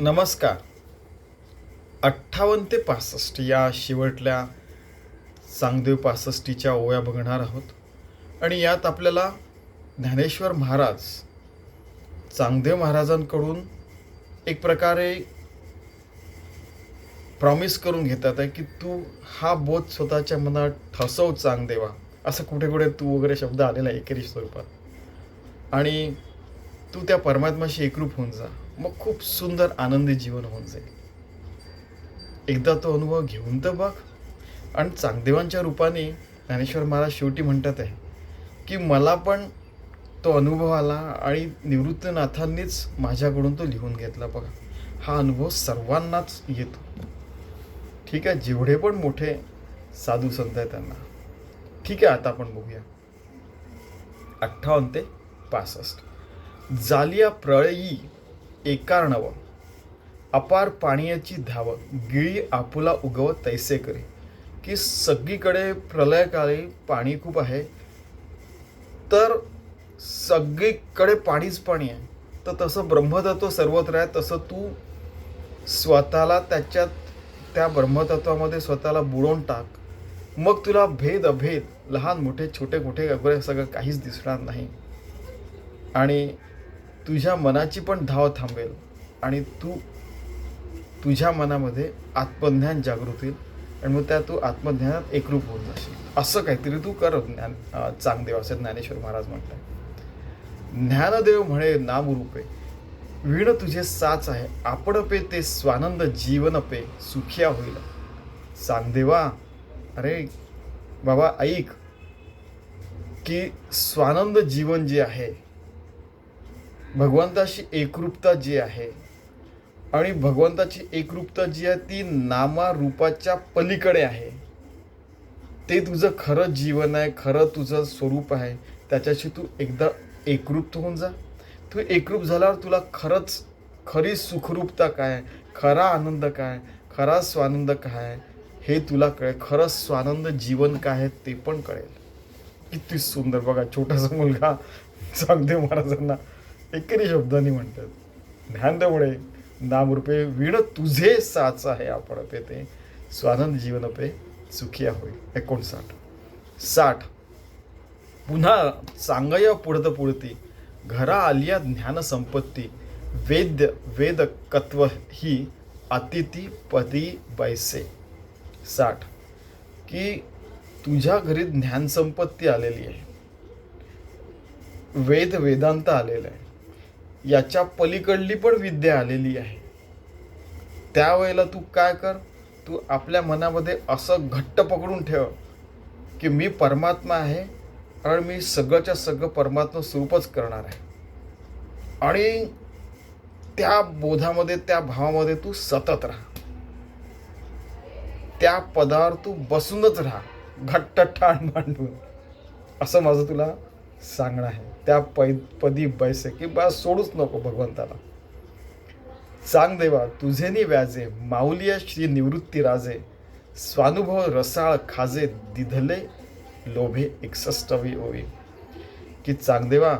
नमस्कार. अठ्ठावन्न ते पासष्ट या शेवटल्या चांगदेव पासष्टीच्या ओव्या बघणार आहोत. आणि यात आपल्याला ज्ञानेश्वर महाराज चांगदेव महाराजांकडून एक प्रकारे प्रॉमिस करून घेतात आहे की तू हा बोध स्वतःच्या मनात ठसव चांगदेवा. असं कुठे कुठे तू वगैरे शब्द आलेला आहे एकेरी स्वरूपात. आणि तू त्या परमात्माशी एकरूप होऊन जा. मग खूप सुंदर आनंदी जीवन होऊन जाईल. एकदा तो अनुभव घेऊन तर बघ. आणि चांगदेवांच्या रूपाने ज्ञानेश्वर महाराज शेवटी म्हणतात आहे की मला पण तो अनुभव आला आणि निवृत्तनाथांनीच माझ्याकडून तो लिहून घेतला बघा. हा अनुभव सर्वांनाच येतो. ठीक आहे जेवढे पण मोठे साधू संत आहे त्यांना. ठीक आहे आता आपण बघूया. अठ्ठावन्न ते पासष्ट. जालिया प्रळयी एकारणव. अपार पाण्याची धाव. गिळी आपुला उगव तैसे करे. की सगळीकडे प्रलयकाळी पाणी खूप आहे. तर सगळीकडे पाणीच पाणी आहे. तर तसं ब्रह्मतत्व सर्वत्र आहे. तसं तू स्वतःला त्याच्यात त्या ब्रह्मतत्वामध्ये स्वतःला बुडवून टाक. मग तुला भेद अभेद लहान मोठे छोटे मोठे वगैरे सगळं काहीच दिसणार नाही. आणि तुझ्या मनाची पण धाव थांबेल आणि तू तुझ्या मनामध्ये आत्मज्ञान जागृत होईल आणि मग त्या तू आत्मज्ञानात एकरूप होऊन जाशील. असं काहीतरी तू कर ज्ञान चांगदेव असं ज्ञानेश्वर महाराज म्हणतात. ज्ञानदेव म्हणे नामरूपे वीण तुझे साच आहे आपण पे ते स्वानंद जीवन पे सुखिया होईल. चांगदेवा अरे बाबा ऐक की स्वानंद जीवन जे आहे भगवंताशी एकरूपता जी आहे आणि भगवंताची एकरूपता जी आहे ती नामा रूपाच्या पलीकडे आहे. ते तुझं खरं जीवन आहे खरं तुझं स्वरूप आहे. त्याच्याशी तू एकदा एकरूप होऊन जा. तू एकरूप झाल्यावर तुला खरंच खरी सुखरूपता काय खरा आनंद काय खरा स्वानंद काय हे तुला कळेल. खरं स्वानंद जीवन काय आहे ते पण कळेल. किती सुंदर. बघा छोटासा मुलगा सांगते महाराजांना. एकेरी शब्दांनी म्हणतात. ज्ञानदेवळे नामरूपे वीण तुझे साच आहे आपण पे ते. स्वानंद जीवन पे सुखिया होईल एकोणसाठ. साठ. पुन्हा चांगय पुढत पुढती घरा आलिया ज्ञान संपत्ती वेद्य वेद कत्व ही अतिथी पदी बैसे. साठ. की तुझ्या घरी ज्ञान संपत्ती आलेली आहे. वेद वेदांत आलेलं आहे. याच्या पलीकडली पण विद्या आलेली आहे. त्यावेळेला तू काय कर? तू आपल्या मनामध्ये असं घट्ट पकडून ठेव की मी परमात्मा आहे कारण मी सगळंच्या सगळं परमात्मा स्वरूपच करणार आहे. आणि त्या बोधामध्ये त्या भावामध्ये तू सतत राहा. त्या पदावर तू बसूनच राहा. घट्ट ठाण मांडून. असं माझं तुला सांगणं आहे. त्या पै पदी बैसे की बा सोडूच नको भगवंताला. सांग देवा तुझेनी व्याजे माऊलिया श्री निवृत्ती राजे. स्वानुभव रसाळ खाजे दिधले लोभे एकसष्टवी ओवी. की चांगदेवा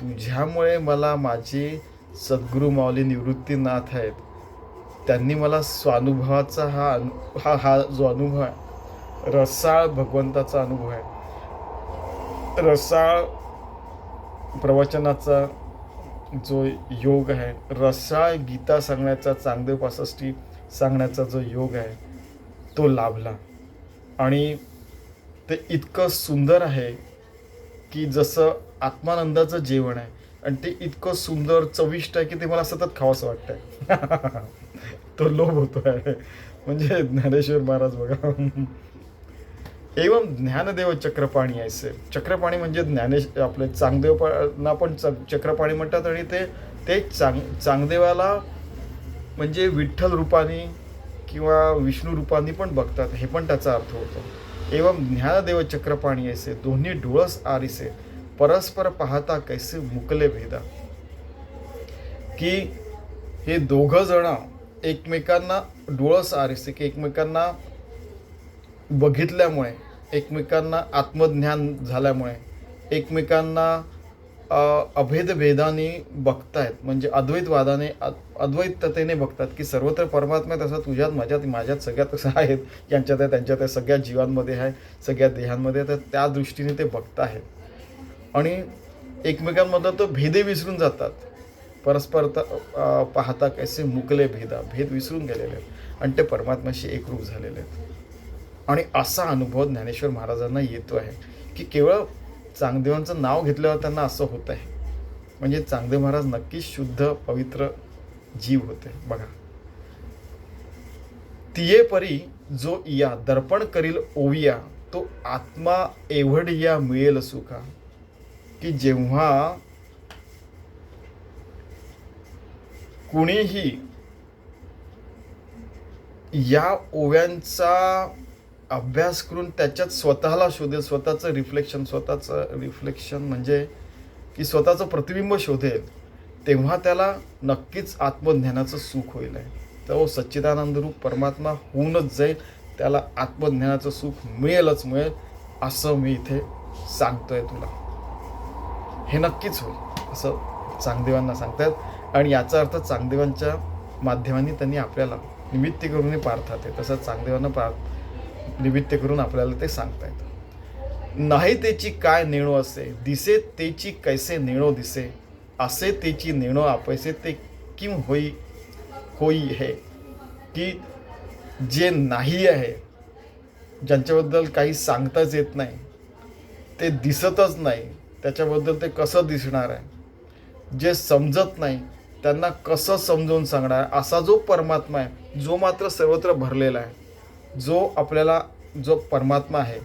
तुझ्यामुळे मला माझे सद्गुरू माऊली निवृत्तीनाथ आहेत. त्यांनी मला स्वानुभवाचा हा अनु हा हा जो अनुभव आहे रसाळ भगवंताचा अनुभव आहे. रसाळ प्रवचनाचा जो योग आहे रसाळ गीता सांगण्याचा चांगदेव पासष्टी सांगण्याचा जो योग आहे तो लाभला. आणि ते इतकं सुंदर आहे की जसं आत्मानंदाचं जेवण आहे आणि ते इतकं सुंदर चविष्ट आहे की ते मला सतत खावंसं वाटतंय. तो लोभ होतो आहे म्हणजे ज्ञानेश्वर महाराज बघा. एवम ज्ञानदेव चक्रपाणी ऐसे चक्रपाणी म्हणजे ज्ञानेश आपले चांगदेवना पण च- चक्रपाणी म्हणतात आणि ते ते चांग चांगदेवाला म्हणजे विठ्ठल रूपाने किंवा विष्णू रूपाने पण बघतात हे पण त्याचा अर्थ होतो. एवम ज्ञानदेव चक्रपाणी ऐसे दोन्ही डोळस आरिसे परस्पर पाहता कैसे मुकले भेदा. की हे दोघं जण एकमेकांना डोळस आरिसे की एकमेकांना बघितल्यामुळे एकमेकांना आत्मज्ञान झाल्यामुळे एकमेकांना अभेदभेदाने बघतायत. म्हणजे अद्वैतवादाने अद्वैततेने बघतात की सर्वत्र परमात्मा तसा तुझ्यात माझ्यात माझ्यात सगळ्यात तसं आहेत. यांच्यात आहे त्यांच्यात आहे सगळ्या जीवांमध्ये आहे सगळ्या देहांमध्ये आहे, तर त्या दृष्टीने ते बघताहेत. आणि एकमेकांमधला तो भेदे विसरून जातात. परस्पर तर पाहता कैसे मुकले भेदा भेद विसरून गेलेले आहेत. आणि ते परमात्म्याशी एकरूप झालेले आहेत. आणि असा अनुभव ज्ञानेश्वर महाराजांना येतो आहे की केवळ चांगदेवांचं नाव घेतल्यावर त्यांना असं होत आहे. म्हणजे चांगदेव महाराज नक्कीच शुद्ध पवित्र जीव होते. बघा. तिये परी जो इया दर्पण करील ओविया तो आत्मा एवढिया मिळेल सुखा की जेव्हा कुणीही या ओव्यांचा अभ्यास करून त्याच्यात स्वतःला शोधेल स्वतःचं रिफ्लेक्शन स्वतःचं रिफ्लेक्शन म्हणजे की स्वतःचं प्रतिबिंब शोधेल तेव्हा त्याला नक्कीच आत्मज्ञानाचं सुख होईल. आहे तर हो, सच्चिदानंद रूप परमात्मा होऊनच जाईल त्याला आत्मज्ञानाचं सुख मिळेलच मिळेल असं मी इथे सांगतोय तुला. हे नक्कीच होईल असं चांगदेवांना सांगतात. आणि याचा अर्थ चांगदेवांच्या माध्यमांनी त्यांनी आपल्याला निमित्त करून पार्थात आहे तसं चांगदेवांना पार्थ निमित्त करून आपल्याला ते सांगता येतं. नाही त्याची काय नेणो असे दिसे तेची कैसे नेणो दिसे असे त्याची नेणो आपैसे ते किम होई होई हे. की जे नाही आहे ज्यांच्याबद्दल काही सांगताच येत नाही ते दिसतच नाही त्याच्याबद्दल ते कसं दिसणार आहे? जे समजत नाही त्यांना कसं समजावून सांगणार असा जो परमात्मा आहे जो मात्र सर्वत्र भरलेला आहे जो आपल्याला जो परमात्मा आहे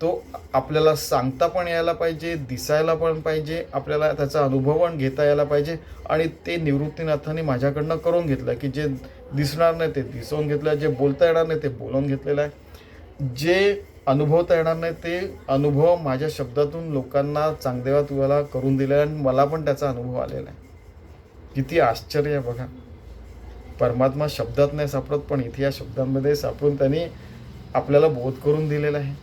तो आपल्याला सांगता पण यायला पाहिजे दिसायला पण पाहिजे आपल्याला त्याचा अनुभव पण घेता यायला पाहिजे आणि ते निवृत्तीनाथाने माझ्याकडनं करून घेतलं की जे दिसणार नाही ते दिसवून घेतलं जे बोलता येणार नाही ते बोलवून घेतलेलं आहे. जे अनुभवता येणार नाही ते अनुभव माझ्या शब्दातून लोकांना चांगदेवा तुम्हाला करून दिले आणि मला पण त्याचा अनुभव आलेला आहे. किती आश्चर्य आहे बघा. परमात्मा शब्दात नाही सापडत पण इथे या शब्दांमध्ये सापडून त्यांनी आपल्याला बोध करून दिलेला आहे.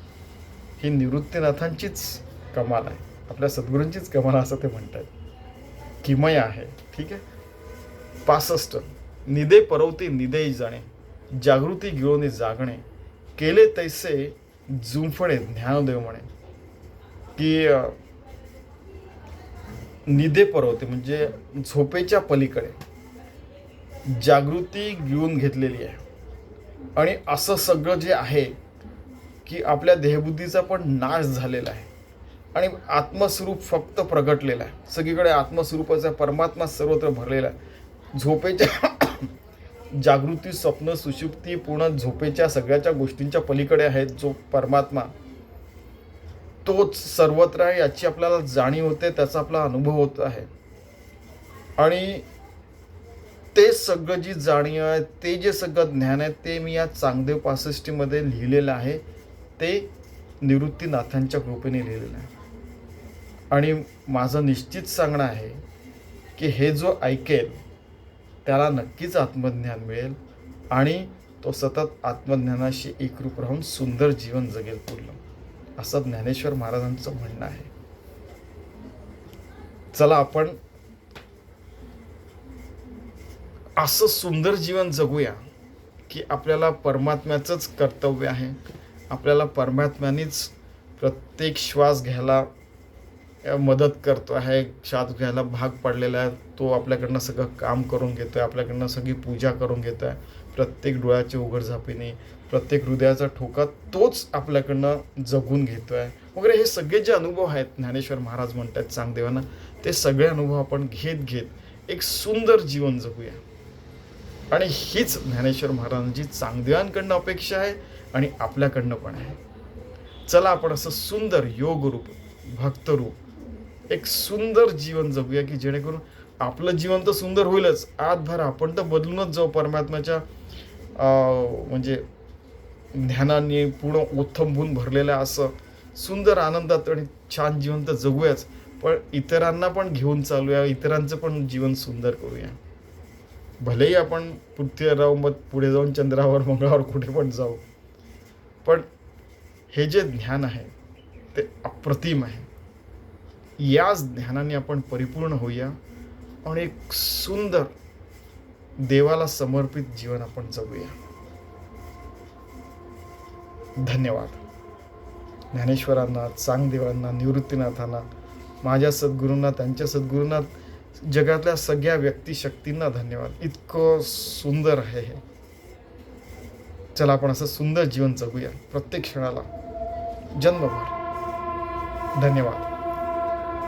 ही निवृत्तीनाथांचीच कमाल आहे. आपल्या सद्गुरूंचीच कमाल असं ते म्हणतात. किमय आहे. ठीक आहे? पासष्ट. निदे परवती निदे जाणे. जागृती गिळवणे जागणे. केले तैसे जुंफणे ज्ञानदेव म्हणे. की निदे परवते म्हणजे झोपेच्या पलीकडे. जागृती घेऊन घेतलेली आहे. आणि असं सगळं जे आहे की आपल्या देहबुद्धीचा पण नाश झालेला आहे. आणि आत्मस्वरूप फक्त प्रगटलेला आहे. सगळीकडे आत्मस्वरूपाचा परमात्मा सर्वत्र भरलेला आहे. झोपेच्या जागृती स्वप्न सुषुप्ती पूर्ण झोपेच्या सगळ्याच्या गोष्टींच्या पलीकडे आहे जो परमात्मा. तोच सर्वत्र आहे याची आपल्याला जाणीव होते त्याचा आपला अनुभव होत आहे. आणि ते सगळं जी जाणीव आहे ते जे सगळं ज्ञान आहे ते मी या चांगदेव पासष्टीमध्ये लिहिलेलं आहे. ते निवृत्तीनाथांच्या कृपेने लिहिलेलं आहे. आणि माझं निश्चित सांगणं आहे की हे जो ऐकेल त्याला नक्कीच आत्मज्ञान मिळेल आणि तो सतत आत्मज्ञानाशी एकरूप राहून सुंदर जीवन जगेल पूर्ण असं ज्ञानेश्वर महाराजांचं म्हणणं आहे. चला आपण असं सुंदर जीवन जगूया की आपल्याला परमात्म्याचंच कर्तव्य आहे. आपल्याला परमात्म्यानेच प्रत्येक श्वास घ्यायला मदत करतो आहे श्वास घ्यायला भाग पडलेला आहे. तो आपल्याकडनं सगळं काम करून घेतो आहे आपल्याकडनं सगळी पूजा करून घेतो आहे प्रत्येक डोळ्याची उघडझापीने प्रत्येक हृदयाचा ठोका तोच आपल्याकडनं जगून घेतो आहे वगैरे हे सगळे जे अनुभव आहेत ज्ञानेश्वर महाराज म्हणतात चांगदेवांना ते सगळे अनुभव आपण घेत घेत एक सुंदर जीवन जगूया. आणि हीच ज्ञानेश्वर महाराजांची चांगदेवांकडनं अपेक्षा आहे आणि आपल्याकडनं पण आहे. चला आपण असं सुंदर योगरूप भक्तरूप एक सुंदर जीवन जगूया की जेणेकरून आपलं जीवन तर सुंदर होईलच. आतभर आपण तर बदलूनच जाऊ परमात्म्याच्या म्हणजे ज्ञानाने पूर्ण ओथंबून भरलेलं असं सुंदर आनंदात आणि छान जीवन तर जगूयाच. पण इतरांना पण घेऊन चालूया इतरांचं पण जीवन सुंदर करूया. भलेही आपण पृथ्वीराव मग पुढे जाऊन चंद्रावर मंगळावर कुठे पण जाऊ. पण हे जे ज्ञान आहे ते अप्रतिम आहे. याच ध्यानाने आपण परिपूर्ण होऊया आणि एक सुंदर देवाला समर्पित जीवन आपण जगूया. धन्यवाद. ज्ञानेश्वरांना चांगदेवांना निवृत्तीनाथांना माझ्या सद्गुरूंना त्यांच्या सद्गुरूंना जगातल्या सगळ्या व्यक्तिशक्तींना धन्यवाद. इतकं सुंदर आहे हे. चला आपण असं सुंदर जीवन जगूया. प्रत्येक क्षणाला. जन्मभर धन्यवाद.